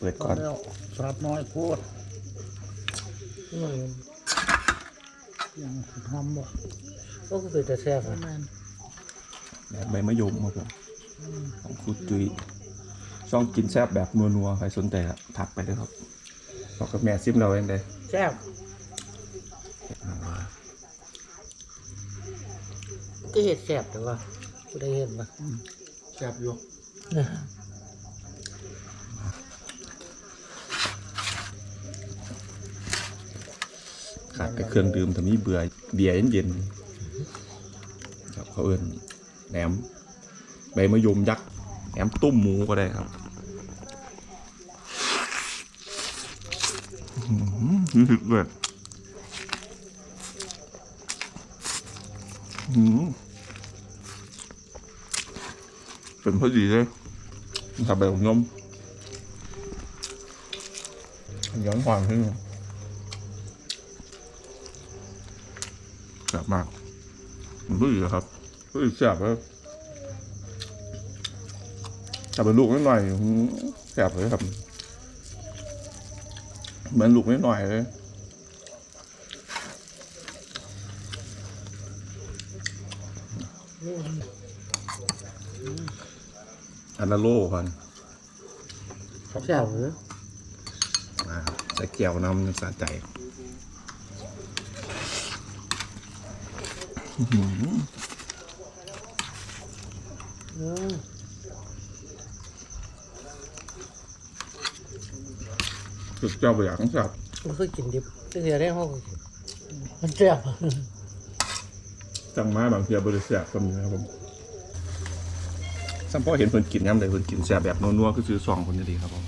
ปิดพก่ออนแล้วสาดน้อยโคตรอืมยังทำบ่ก็คือเป็นแต่แซ่บแม่นะนแบบใบมะยมครับผมของครูจุยช่องกินแซ่บแบบนัวๆใครสนใจครับทักไปเลยครับบอกกับแม่ซิมเราเองเลยแซ่บก็เห็ดแซ่บแต่ว่ากูได้เห็นปะแซ่บอยู่ ขาดแต่เครื่องดื่มแต่มีเบื่อเบียร์เย็นๆครับเขาเอิ้นแหนมใบมะยมยักษ์แหนมตุ้มหมูก็ได้ครับอื้อหือรู้สึกเลยอื้อหือเป็นพอดีเลยทำแบบนมย้อนความขึ้น ซ่บมากมันรู้อยู่แล้วครับรู้อยู่แซ่บแล้วถ้าเป็นลูกนิดหน่อยอื้อแซ่บเลยครับ เหมือนลูกนิดหน่อยเลยอันละโลก่อนแซ่บเหรออ่าใส่แก้วน้ำสะใจอืม สุดเจ้าไปอย่างแซ่บมันคือกินดิบก็เสียได้ห้องมันแซ่บจังมาบางเทียบริแซ่บก็มีนะครับผมสัมพอเห็นเพิ่นกินย้ำเลยเพิ่นกินแซ่บแบบนัวๆก็คือซองคนนี้ดีครับผม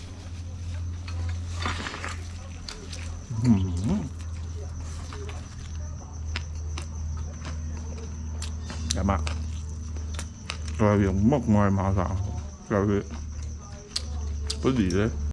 อื้อหือแซ่บมากรอย